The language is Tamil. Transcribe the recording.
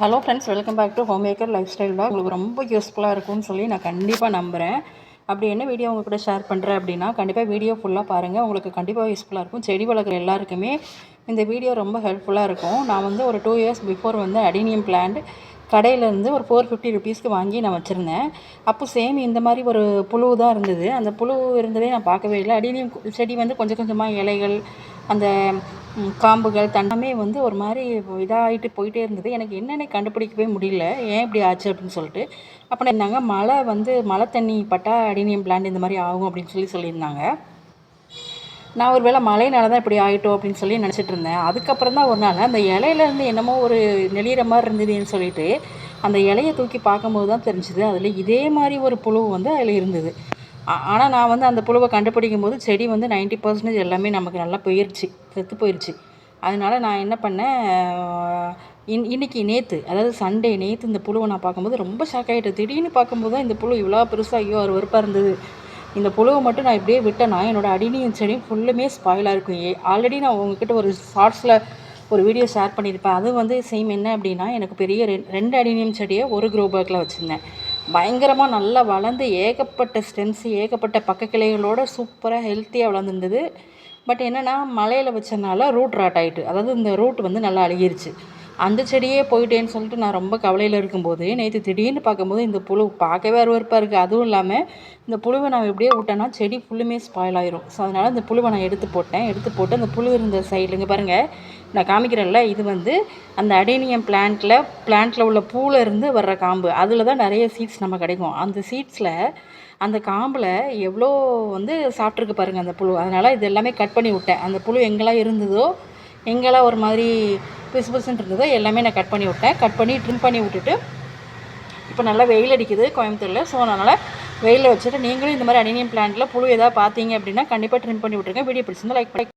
Hello friends welcome back to homemaker lifestyle தான் உங்களுக்கு ரொம்ப யூஸ்ஃபுல்லாக இருக்கும்னு சொல்லி நான் கண்டிப்பாக நம்புகிறேன் அப்படி என்ன வீடியோ உங்கள் கூட ஷேர் பண்ணுறேன் அப்படின்னா கண்டிப்பாக வீடியோ ஃபுல்லாக பாருங்கள் உங்களுக்கு கண்டிப்பாக யூஸ்ஃபுல்லாக இருக்கும். செடி வளர்க்குற எல்லாருக்குமே இந்த வீடியோ ரொம்ப ஹெல்ப்ஃபுல்லாக இருக்கும். நான் வந்து ஒரு டூ இயர்ஸ் பிஃபோர் வந்து அடினியம் பிளான்ட் கடையிலேருந்து ஒரு ஃபோர் ஃபிஃப்டி ருபீஸ்க்கு வாங்கி நான் வச்சுருந்தேன். அப்போ சேம் இந்த மாதிரி ஒரு புழு தான் இருந்தது. அந்த புழு இருந்ததே நான் பார்க்கவே இல்லை. அடினியம் செடி வந்து கொஞ்சம் கொஞ்சமாக இலைகள் அந்த காம்புகள் தண்டமே வந்து ஒரு மாதிரி இதாகிட்டு போயிட்டே இருந்தது. எனக்கு என்னென்ன கண்டுபிடிக்கவே முடியல. ஏன் இப்படி ஆச்சு அப்படின்னு சொல்லிட்டு. அப்போ இருந்தாங்க மழை வந்து மழை தண்ணி பட்டா அடினியம் பிளான்ட் இந்த மாதிரி ஆகும் அப்படின்னு சொல்லி சொல்லியிருந்தாங்க. நான் ஒரு வேளை மழையினால தான் இப்படி ஆகிட்டோம் அப்படின்னு சொல்லி நினச்சிட்டு இருந்தேன். அதுக்கப்புறம் தான் ஒரு நாள் அந்த இலையிலேருந்து என்னமோ ஒரு நெளிகிற மாதிரி இருந்ததுன்னு சொல்லிட்டு அந்த இலையை தூக்கி பார்க்கும்போது தான் தெரிஞ்சுது. அதில் இதே மாதிரி ஒரு புழு வந்து அதில் இருந்தது. ஆனால் நான் வந்து அந்த புழுவை கண்டுபிடிக்கும் போது செடி வந்து 90% பர்சன்டேஜ் எல்லாமே நமக்கு நல்லா போயிருச்சு செத்து போயிடுச்சு அதனால நான் என்ன பண்ணேன் இன் இன்னைக்கு நேற்று அதாவது சண்டே நேற்று இந்த புழுவை நான் பார்க்கும்போது ரொம்ப ஷாக் ஆகிட்டேன் திடீர்னு பார்க்கும்போது தான் இந்த புழு இவ்வளோ பெருசாக ஐயோ ஒரு வெறுப்பாக இருந்தது. இந்த புழுவை மட்டும் நான் இப்படியே விட்டேன்னா என்னோடய அடினியும் செடியும் ஃபுல்லுமே ஸ்பாயிலாக இருக்கும். ஏ ஆல்ரெடி நான் உங்ககிட்ட ஒரு ஷார்ட்ஸில் ஒரு வீடியோ ஷேர் பண்ணியிருப்பேன். அது வந்து சேம் என்ன அப்படின்னா எனக்கு பெரிய ரெ ரெண்டு அடினியம் செடியை ஒரு க்ரோ பேக்கில் வச்சுருந்தேன். பயங்கரமாக நல்லா வளர்ந்து ஏகப்பட்ட ஸ்டெம்ஸ் ஏகப்பட்ட பக்க கிளைகளோட சூப்பராக ஹெல்த்தியாக வளர்ந்துருந்தது. பட் என்னென்னா மலையில் வச்சனால ரூட் ராட் ஆயிட்டு அதாவது இந்த ரூட் வந்து நல்லா அழுகிருச்சு. அந்த செடியே போயிட்டேன்னு சொல்லிட்டு நான் ரொம்ப கவலையில் இருக்கும்போது நேற்று திடீர்னு பார்க்கும்போது இந்த புழு பார்க்கவே அருவறுப்பாக இருக்குது அதுவும் இல்லாமல் இந்த புழுவை நான் எப்படியே விட்டேன்னா செடி ஃபுல்லுமே ஸ்பாயில் ஆயிரும். ஸோ அதனால் இந்த புழுவை நான் எடுத்து போட்டேன். எடுத்து போட்டு அந்த புழு இருந்த சைடில் இங்கே பாருங்கள் நான் காமிக்கிறேன்ல இது வந்து அந்த அடேனியம் பிளான்ட்டில் பிளான்ட்டில் உள்ள பூவில் இருந்து வர்ற காம்பு. அதில் தான் நிறைய சீட்ஸ் நம்ம கிடைக்கும். அந்த சீட்ஸில் அந்த காம்பில் எவ்வளோ வந்து சாப்பிட்ருக்கு பாருங்கள் அந்த புழு. அதனால் இது எல்லாமே கட் பண்ணி விட்டேன். அந்த புழு எங்கெல்லாம் இருந்ததோ எங்கெல்லாம் ஒரு மாதிரி பிசு பிசுன்னு எல்லாமே நான் கட் பண்ணி விட்டேன். கட் பண்ணி ட்ரிம் பண்ணி விட்டுட்டு இப்போ நல்லா வெயில் அடிக்குது கோயம்புத்தூரில். ஸோ அதனால் வெயிலில் வச்சுட்டு நீங்களும் இந்த மாதிரி அனினியம் பிளான்ட்டில் புழு ஏதாவது பார்த்தீங்க அப்படின்னா கண்டிப்பாக ட்ரிம் பண்ணி விட்டுருங்க. வீடியோ பிடிச்சிருந்தா லைக் பண்ணி